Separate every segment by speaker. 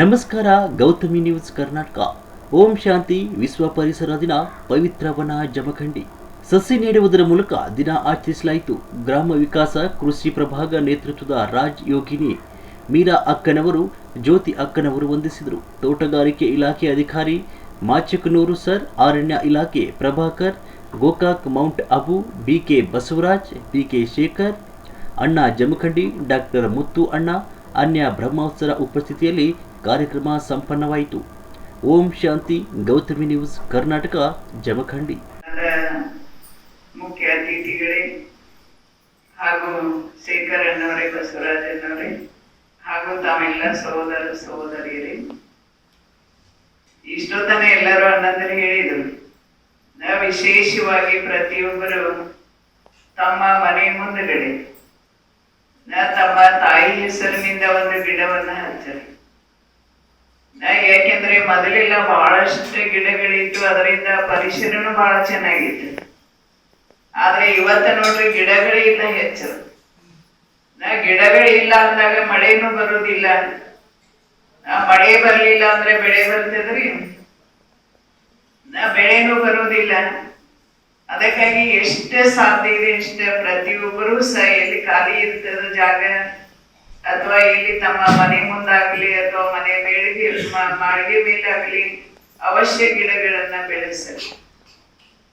Speaker 1: ನಮಸ್ಕಾರ, ಗೌತಮಿ ನ್ಯೂಸ್ ಕರ್ನಾಟಕ. ಓಂ ಶಾಂತಿ, ವಿಶ್ವ ಪರಿಸರ ದಿನ, ಪವಿತ್ರ ವನ ಜಮಖಂಡಿ. ಸಸಿ ನೀಡುವುದರ ಮೂಲಕ ದಿನ ಆಚರಿಸಲಾಯಿತು. ಗ್ರಾಮ ವಿಕಾಸ, ಕೃಷಿ ಪ್ರಭಾಗ ನೇತೃತ್ವದ ರಾಜ್ ಯೋಗಿನಿ, ಮೀರಾ ಅಕ್ಕನವರು, ಜ್ಯೋತಿ ಅಕ್ಕನವರು ವಂದಿಸಿದರು. ತೋಟಗಾರಿಕೆ ಇಲಾಖೆ ಅಧಿಕಾರಿ ಮಾಚಕನೂರು ಸರ್, ಅರಣ್ಯ ಇಲಾಖೆ Prabhakar, Gokak Mount Abu BK Basavaraj BK Shekhar, ಅಣ್ಣ ಜಮಖಂಡಿ, ಡಾಕ್ಟರ್ ಮುತ್ತು ಅಣ್ಣ, ಅನ್ಯ ಬ್ರಹ್ಮೋತ್ಸರ ಉಪಸ್ಥಿತಿಯಲ್ಲಿ ಕಾರ್ಯಕ್ರಮ ಸಂಪನ್ನವಾಯಿತು. ಓಂ ಶಾಂತಿ, ಗೌತಮಿ ನ್ಯೂಸ್, ಕರ್ನಾಟಕ, ಜಮಖಂಡಿ.
Speaker 2: ಮುಖ್ಯ ಅತಿಥಿಗಳೇ ಹಾಗೂ ಶೇಖರಣ್ಣವರೇ ಬಸವರಾಜನವರೇ ಹಾಗೂ ತಾವೆಲ್ಲ ಸಹೋದರ ಸಹೋದರಿಯರೇ. ಇಷ್ಟೊತ್ತನ ಎಲ್ಲರೂ ಅನ್ನಂದರೆ ಹೇಳಿದರು ನಾವು ವಿಶೇಷವಾಗಿ ಪ್ರತಿಯೊಬ್ಬರು ತಮ್ಮ ಮನೆ ಮುಂದುಗಡೆ, ನಾ ತಮ್ಮ ತಾಯಿ ಹೆಸರಿನಿಂದ ಒಂದು ಗಿಡವನ್ನು ಹಚ್ಚರು. ಯಾಕೆಂದ್ರೆ ಮೊದಲೆಲ್ಲ ಬಹಳಷ್ಟು ಗಿಡಗಳಿತ್ತು, ಅದರಿಂದ ಪರಿಸರನು ಬಹಳ ಚೆನ್ನಾಗಿತ್ತು. ಆದ್ರೆ ಇವತ್ತ ನೋಡ್ರಿ ಗಿಡಗಳೇ ಇಲ್ಲ ಹೆಚ್ಚು. ನಾ ಗಿಡಗಳಿಲ್ಲ ಅಂದಾಗ ಮಳೆನೂ ಬರುದಿಲ್ಲ. ಮಳೆ ಬರ್ಲಿಲ್ಲ ಅಂದ್ರೆ ಬೆಳೆ ಬರ್ತದ್ರಿ? ನಾ ಬೆಳೆನೂ ಬರುವುದಿಲ್ಲ ಅದಕ್ಕಾಗಿ ಎಷ್ಟು ಸಾಧ್ಯ ಇದೆ ಎಷ್ಟ ಪ್ರತಿಯೊಬ್ಬರೂ ಸಹ ಎಲ್ಲಿ ಖಾಲಿ ಇರ್ತದ ಜಾಗ ಅಥವಾ ಇಲ್ಲಿ ತಮ್ಮ ಮನೆ ಮುಂದಾಗ್ಲಿ ಅಥವಾ ಮನೆ ಮೇಳಿಗೆ ಮಾಳಿಗೆ ಮೇಲಾಗ್ಲಿ ಅವಶ್ಯ ಗಿಡಗಳನ್ನ ಬೆಳೆಸಲಿ.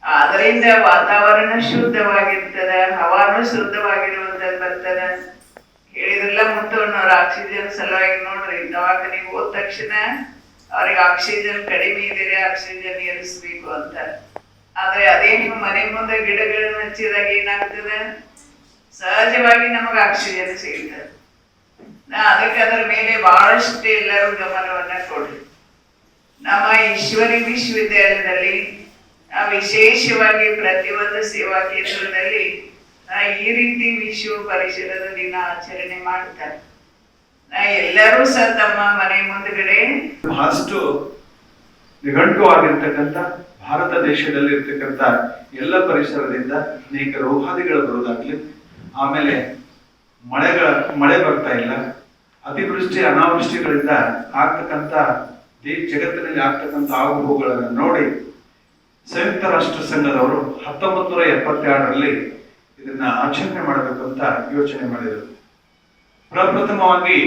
Speaker 2: ಅದರಿಂದ ವಾತಾವರಣ ಶುದ್ಧವಾಗಿರ್ತದ, ಹವಾನು ಶುದ್ಧವಾಗಿರುವುದನ್ನು ಬರ್ತದ. ಹೇಳಿದ್ರಲ್ಲ ಮುತ್ತಣ್ಣವ್ರ ಆಕ್ಸಿಜನ್ ಸಲುವಾಗಿ ನೋಡ್ರಿ ದವಾಖಾನಿಗೆ ಹೋದ ತಕ್ಷಣ ಅವ್ರಿಗೆ ಆಕ್ಸಿಜನ್ ಕಡಿಮೆ ಇದೆ ಆಕ್ಸಿಜನ್ ಏರಿಸ್ಬೇಕು ಅಂತ. ಆದ್ರೆ ಅದೇ ನೀವು ಮನೆ ಮುಂದೆ ಗಿಡಗಳನ್ನ ಹಚ್ಚಿದಾಗ ಏನಾಗ್ತದೆ? ಸಹಜವಾಗಿ ನಮಗೆ ಆಕ್ಸಿಜನ್ ಸಿಗ್ತದೆ. ಅದಕ್ಕೆ ಅದರ ಮೇಲೆ ಬಹಳಷ್ಟು ಎಲ್ಲರೂ ಗಮನವನ್ನ ಕೊಡ್ರಿ. ನಮ್ಮ ಈಶ್ವರಿ ವಿಶ್ವವಿದ್ಯಾಲಯದಲ್ಲಿ ವಿಶೇಷವಾಗಿ ಪ್ರತಿಯೊಂದು ಸೇವಾ ಕೇಂದ್ರದಲ್ಲಿ ಈ ರೀತಿ ವಿಶ್ವ ಪರಿಸರದ ದಿನ ಆಚರಣೆ ಮಾಡ್ತಾರೆ. ಎಲ್ಲರೂ ಸಹ ತಮ್ಮ ಮನೆ ಮುಂದುಗಡೆ
Speaker 3: ಬಹಳಷ್ಟು ನಿಘಂಟುವಾಗಿರ್ತಕ್ಕಂಥ ಭಾರತ ದೇಶದಲ್ಲಿ ಇರ್ತಕ್ಕಂಥ ಎಲ್ಲ ಪರಿಸರದಿಂದ ಅನೇಕ ರೋಗಾದಿಗಳು ಬರೋದಾಗ್ಲಿ, ಆಮೇಲೆ ಮಳೆಗಳ, ಮಳೆ ಬರ್ತಾ ಇಲ್ಲ. ಅತಿವೃಷ್ಟಿ, ಅನಾವೃಷ್ಟಿಗಳಿಂದ ಆಗ್ತಕ್ಕಂಥ ದೇ, ಜಗತ್ತಿನಲ್ಲಿ ಆಗ್ತಕ್ಕಂಥ ಆಗುಹೋಗುಗಳನ್ನು ನೋಡಿ ಸಂಯುಕ್ತ ರಾಷ್ಟ್ರ ಸಂಘದವರು ಹತ್ತೊಂಬತ್ತು ನೂರ ಎಪ್ಪತ್ತೆರಡರಲ್ಲಿ ಇದನ್ನ ಆಚರಣೆ ಮಾಡಬೇಕು ಅಂತ ಯೋಚನೆ ಮಾಡಿದರು. ಪ್ರಪ್ರಥಮವಾಗಿ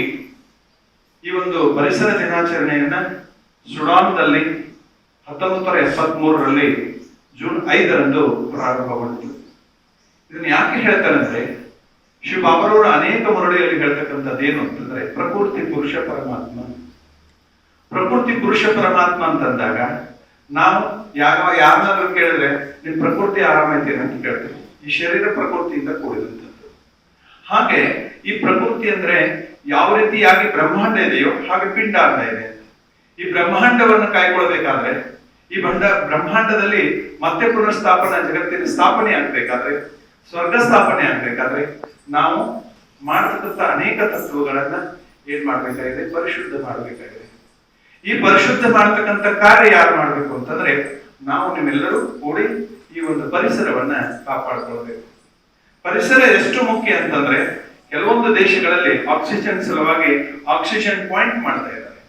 Speaker 3: ಈ ಒಂದು ಪರಿಸರ ದಿನಾಚರಣೆಯನ್ನ ಸುಡಾನ್ದಲ್ಲಿ ಹತ್ತೊಂಬತ್ತು ನೂರ ಎಪ್ಪತ್ತ್ ಮೂರರಲ್ಲಿ ಜೂನ್ ಐದರಂದು ಪ್ರಾರಂಭಗೊಂಡಿತು ಇದನ್ನು ಯಾಕೆ ಹೇಳ್ತಾರೆ ಅಂದ್ರೆ ಶ್ರೀ ಬಾಬರವರು ಅನೇಕ ಮರಳಿಯಲ್ಲಿ ಏನು ಅಂತಂದ್ರೆ, ಪ್ರಕೃತಿ ಪುರುಷ ಪರಮಾತ್ಮ. ಪ್ರಕೃತಿ ಪುರುಷ ಪರಮಾತ್ಮ ಅಂತಂದಾಗ, ನಾವು ಯಾವ ಯಾರನ್ನಾದ್ರೂ ಕೇಳಿದ್ರೆ ನಿಮ್ ಪ್ರಕೃತಿ ಆರಾಮೈತೆ ಅಂತ ಕೇಳ್ತೀವಿ ಈ ಶರೀರ ಪ್ರಕೃತಿಯಿಂದ ಕೂಡಿದಂಥದ್ದು ಹಾಗೆ ಈ ಪ್ರಕೃತಿ ಅಂದ್ರೆ ಯಾವ ರೀತಿಯಾಗಿ ಬ್ರಹ್ಮಾಂಡ ಇದೆಯೋ ಹಾಗೆ ಪಿಂಡಾಂಡ ಇದೆ. ಈ ಬ್ರಹ್ಮಾಂಡವನ್ನು ಕಾಯ್ಕೊಳ್ಬೇಕಾದ್ರೆ, ಈ ಬಂಡ ಬ್ರಹ್ಮಾಂಡದಲ್ಲಿ ಮತ್ತೆ ಪುನರ್ಸ್ಥಾಪನ ಜಗತ್ತಿನ ಸ್ಥಾಪನೆ ಆಗ್ಬೇಕಾದ್ರೆ, ಸ್ವರ್ಗ ಸ್ಥಾಪನೆ ಆಗ್ಬೇಕಾದ್ರೆ ನಾವು ಮಾಡತಕ್ಕಂಥ ಅನೇಕ ತತ್ವಗಳನ್ನ ಏನ್ ಮಾಡ್ಬೇಕಾಗಿದೆ? ಪರಿಶುದ್ಧ ಮಾಡಬೇಕಾಗಿದೆ. ಈ ಪರಿಶುದ್ಧ ಮಾಡ್ತಕ್ಕಂಥ ಕಾರ್ಯ ಯಾರು ಮಾಡ್ಬೇಕು ಅಂತಂದ್ರೆ ನಾವು ನಿಮ್ಮೆಲ್ಲರೂ ಕೂಡಿ ಈ ಒಂದು ಪರಿಸರವನ್ನ ಕಾಪಾಡ್ಕೊಳ್ಬೇಕು. ಪರಿಸರ ಎಷ್ಟು ಮುಖ್ಯ ಅಂತಂದ್ರೆ, ಕೆಲವೊಂದು ದೇಶಗಳಲ್ಲಿ ಆಕ್ಸಿಜನ್ ಸಲುವಾಗಿ ಆಕ್ಸಿಜನ್ ಪಾಯಿಂಟ್ ಮಾಡ್ತಾ ಇದ್ದಾರೆ.